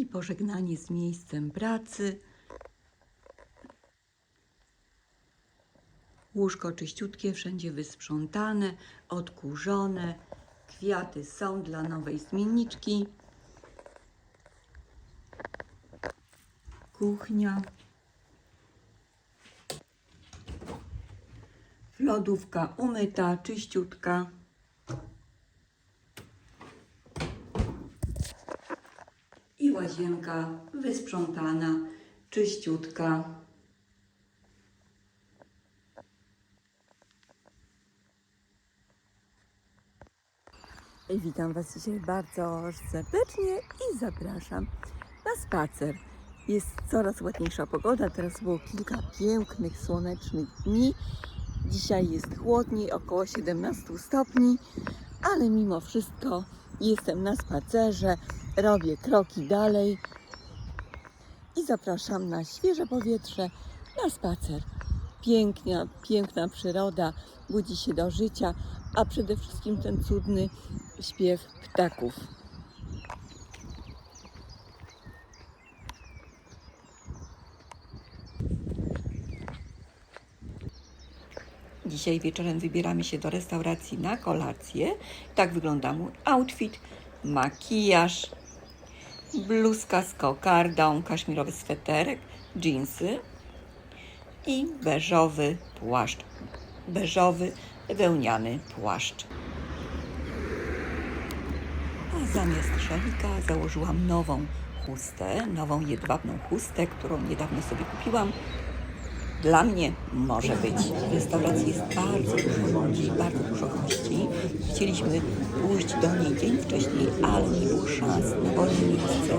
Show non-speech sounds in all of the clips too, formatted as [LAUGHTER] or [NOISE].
i pożegnanie z miejscem pracy. Łóżko czyściutkie, wszędzie wysprzątane, odkurzone. Kwiaty są dla nowej zmienniczki. Kuchnia. Lodówka umyta, czyściutka. Łazienka wysprzątana, czyściutka. Witam Was dzisiaj bardzo serdecznie i zapraszam na spacer. Jest coraz ładniejsza pogoda, teraz było kilka pięknych, słonecznych dni. Dzisiaj jest chłodniej, około 17 stopni, ale mimo wszystko jestem na spacerze, robię kroki dalej i zapraszam na świeże powietrze, na spacer. Piękna, piękna przyroda budzi się do życia, a przede wszystkim ten cudny śpiew ptaków. Dzisiaj wieczorem wybieramy się do restauracji na kolację. Tak wygląda mój outfit, makijaż, bluzka z kokardą, kaszmirowy sweterek, dżinsy i beżowy płaszcz. Beżowy, wełniany płaszcz. A zamiast szalika założyłam nową chustę, nową jedwabną chustę, którą niedawno sobie kupiłam. Dla mnie może być. W restauracji jest bardzo dużo ludzi, bardzo dużo gości. Chcieliśmy pójść do niej dzień wcześniej, ale nie było szans na wolne miejsce.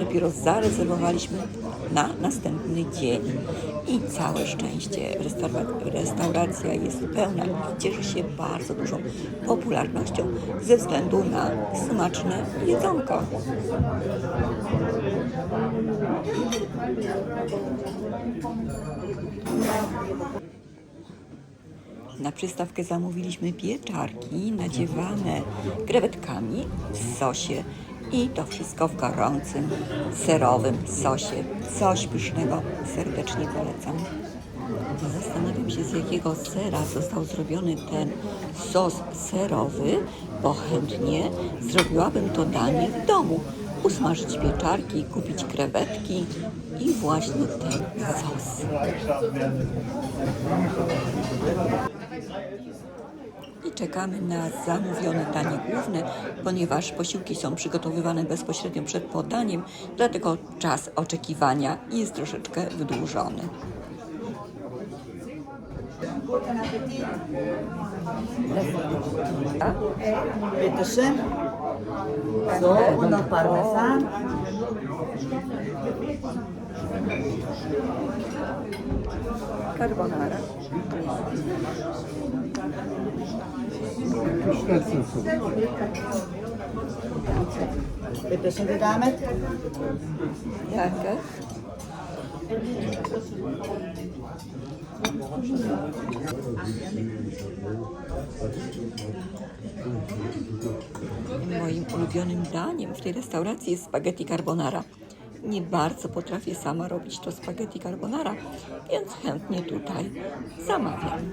Dopiero zarezerwowaliśmy na następny dzień. I całe szczęście restaura- restauracja jest pełna i cieszy się bardzo dużą popularnością ze względu na smaczne jedzonko. Na przystawkę zamówiliśmy pieczarki nadziewane krewetkami w sosie i to wszystko w gorącym, serowym sosie. Coś pysznego serdecznie polecam. Zastanawiam się, z jakiego sera został zrobiony ten sos serowy, bo chętnie zrobiłabym to danie w domu. Usmażyć pieczarki, kupić krewetki i właśnie ten sos. I czekamy na zamówione danie główne, ponieważ posiłki są przygotowywane bezpośrednio przed podaniem, dlatego czas oczekiwania jest troszeczkę wydłużony. Bitte schön. So, und noch Parmesan. Carbonara. Bitte schön, die Dame. Danke. Moim ulubionym daniem w tej restauracji jest spaghetti carbonara. Nie bardzo potrafię sama robić to spaghetti carbonara, więc chętnie tutaj zamawiam.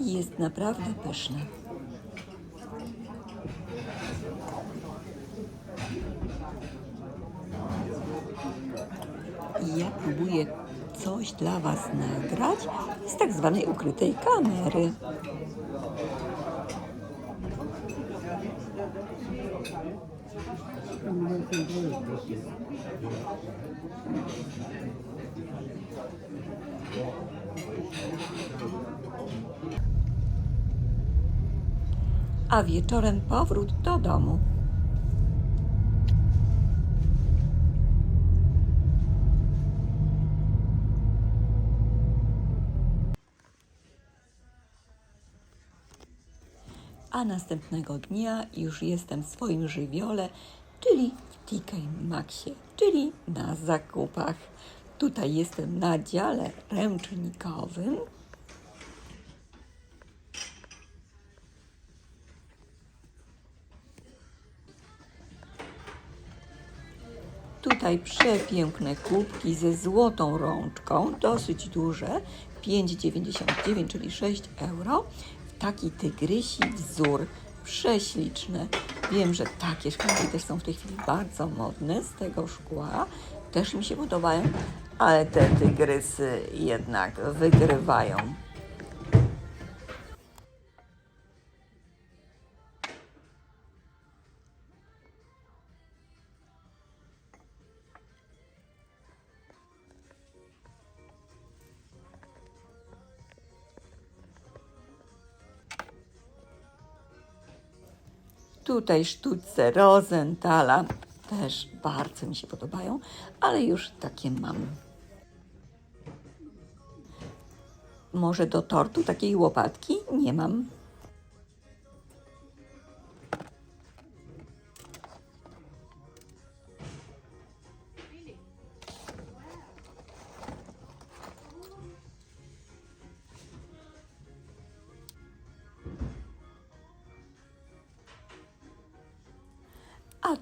Jest naprawdę pyszne. I ja próbuję coś dla Was nagrać z tak zwanej ukrytej kamery. A wieczorem powrót do domu. a następnego dnia już jestem w swoim żywiole, czyli Tikaj Maxie, czyli na zakupach. Tutaj jestem na dziale ręcznikowym. Tutaj przepiękne kubki ze złotą rączką, dosyć duże, 5,99, czyli 6 euro. Taki tygrysi wzór, prześliczne. Wiem, że takie szklanki też są w tej chwili bardzo modne z tego szkła. Też mi się podobają, ale te tygrysy jednak wygrywają. Tutaj sztućce Rosenthala też bardzo mi się podobają, ale już takie mam. Może do tortu takiej łopatki nie mam.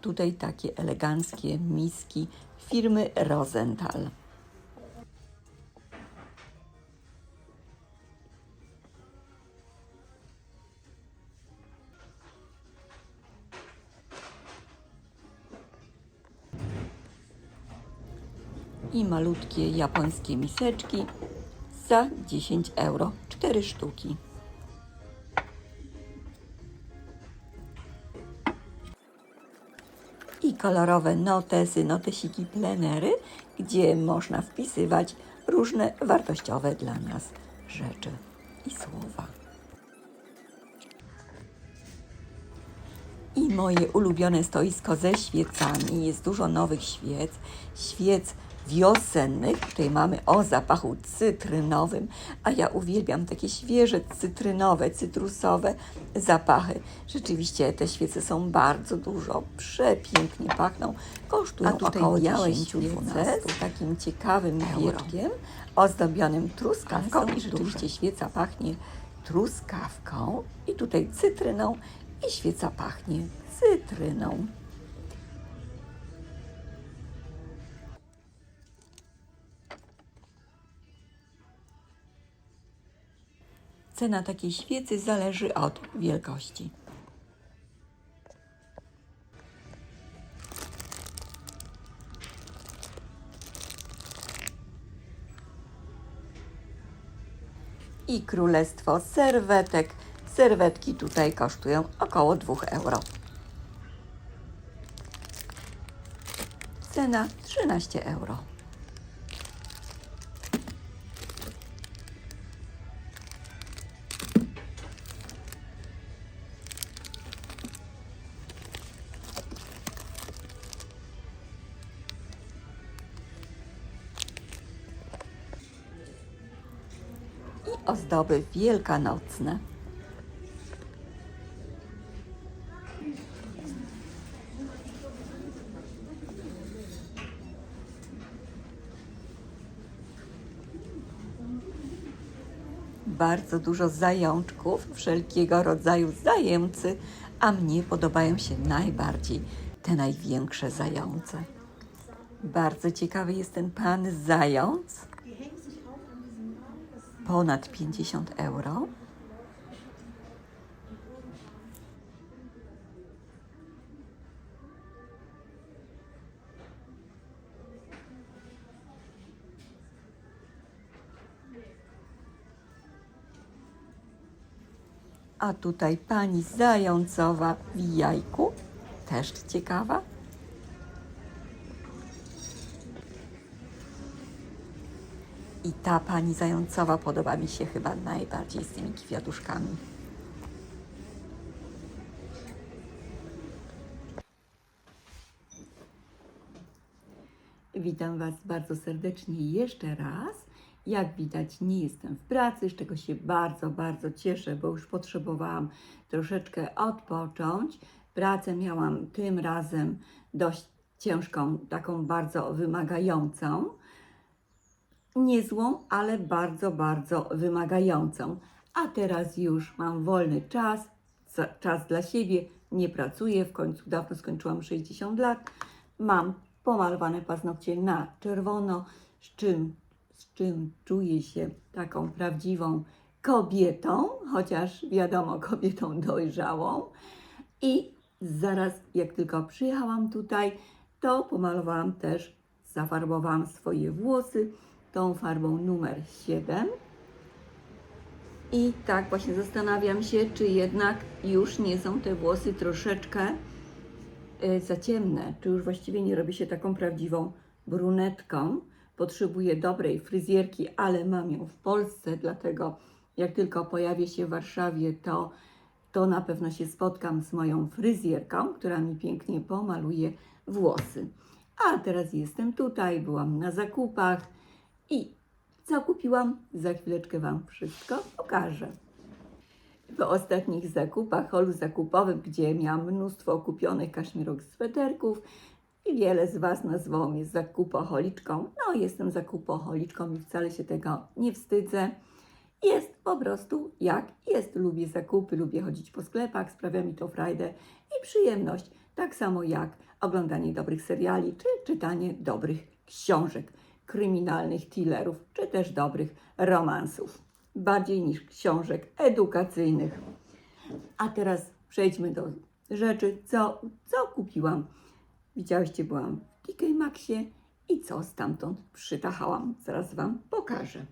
Tutaj takie eleganckie miski firmy Rosenthal. I malutkie japońskie miseczki za 10 euro, 4 sztuki. Kolorowe notesy, notesiki plenery, gdzie można wpisywać różne wartościowe dla nas rzeczy i słowa. I moje ulubione stoisko ze świecami. Jest dużo nowych świec. Świec wiosennych. Tutaj mamy o zapachu cytrynowym, a ja uwielbiam takie świeże cytrynowe, cytrusowe zapachy. Rzeczywiście te świece są bardzo dużo, przepięknie pachną. Kosztują około białe 10 świece z takim ciekawym wieczkiem ozdobionym truskawką i rzeczywiście duże. świeca pachnie truskawką i tutaj cytryną i świeca pachnie cytryną. Cena takiej świecy zależy od wielkości. I królestwo serwetek. Serwetki tutaj kosztują około 2 euro. Cena 13 euro. Ozdoby wielkanocne. Bardzo dużo zajączków, wszelkiego rodzaju zajęcy, a mnie podobają się najbardziej te największe zające. Bardzo ciekawy jest ten pan zając ponad 50 euro. A tutaj pani zającowa w jajku, też ciekawa. I ta pani zającowa podoba mi się chyba najbardziej z tymi kwiatuszkami. Witam Was bardzo serdecznie jeszcze raz. Jak widać, nie jestem w pracy, z czego się bardzo, bardzo cieszę, bo już potrzebowałam troszeczkę odpocząć. Pracę miałam tym razem dość ciężką, taką bardzo wymagającą niezłą, ale bardzo, bardzo wymagającą. A teraz już mam wolny czas, czas dla siebie, nie pracuję, w końcu dawno skończyłam 60 lat. Mam pomalowane paznokcie na czerwono, z czym, z czym czuję się taką prawdziwą kobietą, chociaż wiadomo, [LAUGHS] kobietą dojrzałą. I zaraz jak tylko przyjechałam tutaj, to pomalowałam też, zafarbowałam swoje włosy tą farbą numer 7. I tak właśnie zastanawiam się, czy jednak już nie są te włosy troszeczkę y, za ciemne, czy już właściwie nie robi się taką prawdziwą brunetką. Potrzebuję dobrej fryzjerki, ale mam ją w Polsce, dlatego jak tylko pojawię się w Warszawie, to, to na pewno się spotkam z moją fryzjerką, która mi pięknie pomaluje włosy. A teraz jestem tutaj, byłam na zakupach i co kupiłam? Za chwileczkę Wam wszystko pokażę. Po ostatnich zakupach, holu zakupowym, gdzie miałam mnóstwo kupionych kaszmirok sweterków i wiele z Was nazwało mnie zakupoholiczką. No, jestem zakupoholiczką i wcale się tego nie wstydzę. Jest po prostu jak jest. Lubię zakupy, lubię chodzić po sklepach, sprawia mi to frajdę i przyjemność. Tak samo jak oglądanie dobrych seriali czy czytanie dobrych książek kryminalnych thrillerów, czy też dobrych romansów. Bardziej niż książek edukacyjnych. A teraz przejdźmy do rzeczy, co, co kupiłam. Widziałyście, byłam w TK Maxie i co stamtąd przytachałam. Zaraz Wam pokażę.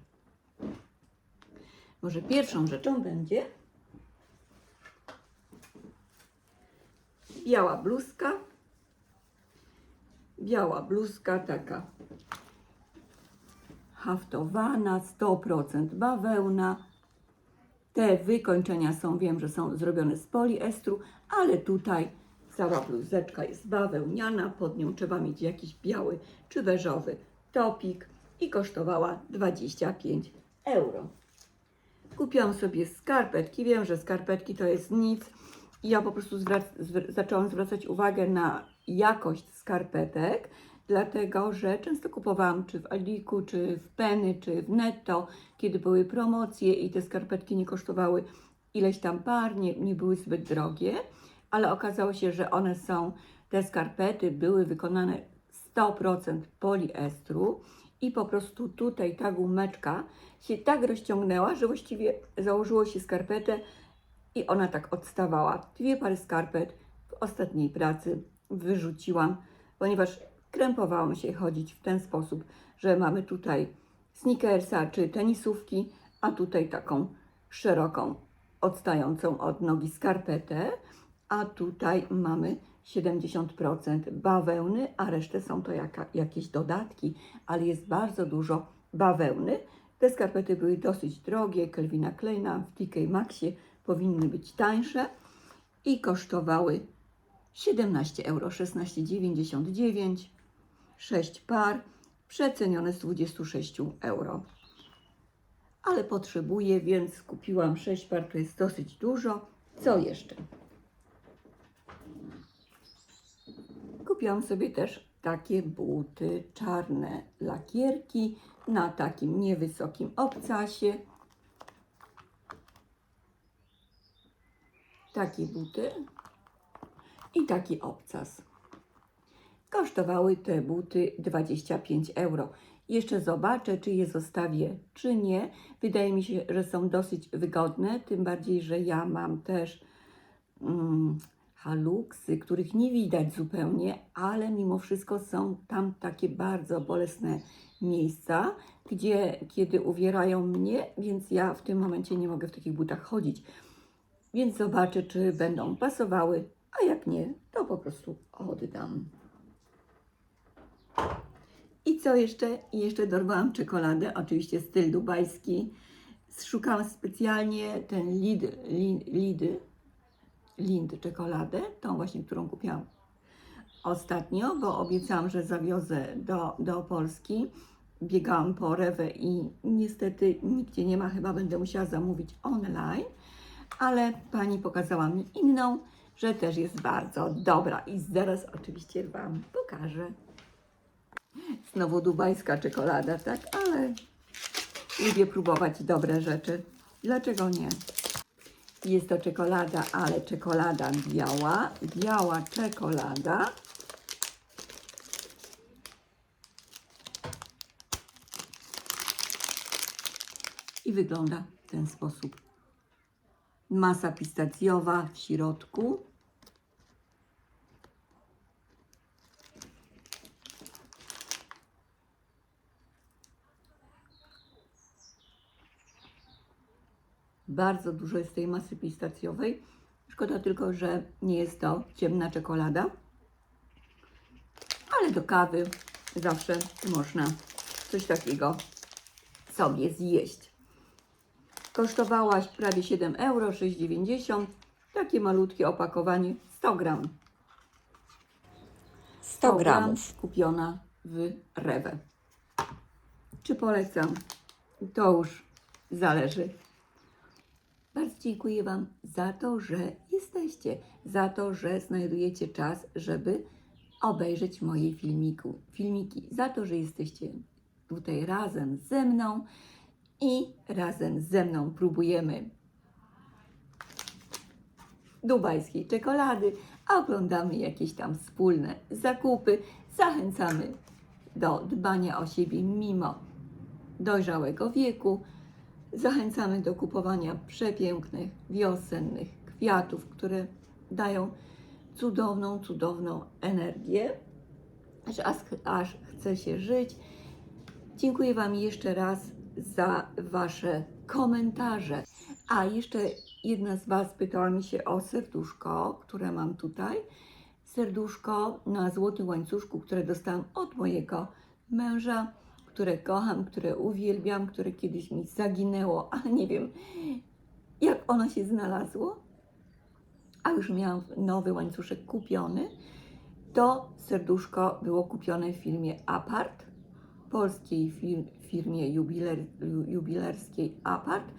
Może pierwszą rzeczą będzie biała bluzka. Biała bluzka taka haftowana, 100% bawełna. Te wykończenia są, wiem, że są zrobione z poliestru, ale tutaj cała bluzeczka jest bawełniana, pod nią trzeba mieć jakiś biały czy beżowy topik i kosztowała 25 euro. Kupiłam sobie skarpetki, wiem, że skarpetki to jest nic. Ja po prostu zwrac- zwr- zaczęłam zwracać uwagę na jakość skarpetek, dlatego że często kupowałam czy w Aliku, czy w Penny, czy w Netto, kiedy były promocje i te skarpetki nie kosztowały ileś tam par, nie, nie były zbyt drogie, ale okazało się, że one są, te skarpety były wykonane 100% poliestru i po prostu tutaj ta gumeczka się tak rozciągnęła, że właściwie założyło się skarpetę i ona tak odstawała. Dwie pary skarpet w ostatniej pracy wyrzuciłam, ponieważ krępowało mi się chodzić w ten sposób, że mamy tutaj sneakersa czy tenisówki, a tutaj taką szeroką, odstającą od nogi skarpetę, a tutaj mamy 70% bawełny, a resztę są to jaka, jakieś dodatki, ale jest bardzo dużo bawełny. Te skarpety były dosyć drogie, Kelvina Kleina w TK Maxie powinny być tańsze i kosztowały 17 euro, 16,99, 6 par, przecenione z 26 euro. Ale potrzebuję, więc kupiłam 6 par, to jest dosyć dużo. Co jeszcze? Kupiłam sobie też takie buty czarne lakierki na takim niewysokim obcasie. Takie buty i taki obcas. Kosztowały te buty 25 euro. Jeszcze zobaczę, czy je zostawię, czy nie. Wydaje mi się, że są dosyć wygodne, tym bardziej, że ja mam też mm, haluksy, których nie widać zupełnie, ale mimo wszystko są tam takie bardzo bolesne miejsca, gdzie kiedy uwierają mnie, więc ja w tym momencie nie mogę w takich butach chodzić. Więc zobaczę, czy będą pasowały, a jak nie, to po prostu oddam. I co jeszcze? I jeszcze dorwałam czekoladę, oczywiście styl dubajski. Szukałam specjalnie ten Lid, Lid, Lid, Lind czekoladę, tą właśnie, którą kupiłam ostatnio, bo obiecałam, że zawiozę do, do Polski. Biegałam po Rewę i niestety nigdzie nie ma, chyba będę musiała zamówić online, ale pani pokazała mi inną, że też jest bardzo dobra i zaraz oczywiście Wam pokażę. Znowu dubajska czekolada, tak? Ale lubię próbować dobre rzeczy. Dlaczego nie? Jest to czekolada, ale czekolada biała, biała czekolada. I wygląda w ten sposób. Masa pistacjowa w środku. Bardzo dużo jest tej masy pistacjowej. Szkoda tylko, że nie jest to ciemna czekolada. Ale do kawy zawsze można coś takiego sobie zjeść. Kosztowała prawie 7 euro, 6,90. Takie malutkie opakowanie, 100 gram. 100 gramów. kupiona w Rewe. Czy polecam? To już zależy. Bardzo dziękuję Wam za to, że jesteście, za to, że znajdujecie czas, żeby obejrzeć moje filmiku, filmiki, za to, że jesteście tutaj razem ze mną i razem ze mną próbujemy dubajskiej czekolady, oglądamy jakieś tam wspólne zakupy. Zachęcamy do dbania o siebie mimo dojrzałego wieku. Zachęcamy do kupowania przepięknych, wiosennych kwiatów, które dają cudowną, cudowną energię, aż, aż, aż chce się żyć. Dziękuję Wam jeszcze raz za Wasze komentarze. A jeszcze jedna z Was pytała mi się o serduszko, które mam tutaj. Serduszko na złotym łańcuszku, które dostałam od mojego męża, które kocham, które uwielbiam, które kiedyś mi zaginęło, [LAUGHS] ale nie wiem, jak ono się znalazło. A już miałam nowy łańcuszek kupiony. To serduszko było kupione w firmie Apart polskiej fir- firmie jubiler, ju- jubilerskiej Apart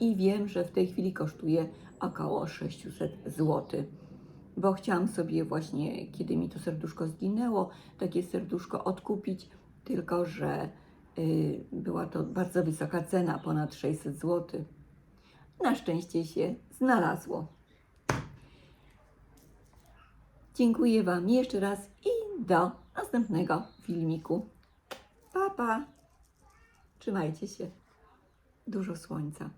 i wiem, że w tej chwili kosztuje około 600 zł. Bo chciałam sobie właśnie, kiedy mi to serduszko zginęło, takie serduszko odkupić, tylko że y, była to bardzo wysoka cena, ponad 600 zł. Na szczęście się znalazło. Dziękuję Wam jeszcze raz i do następnego filmiku. Pa, pa. Trzymajcie się. Dużo słońca.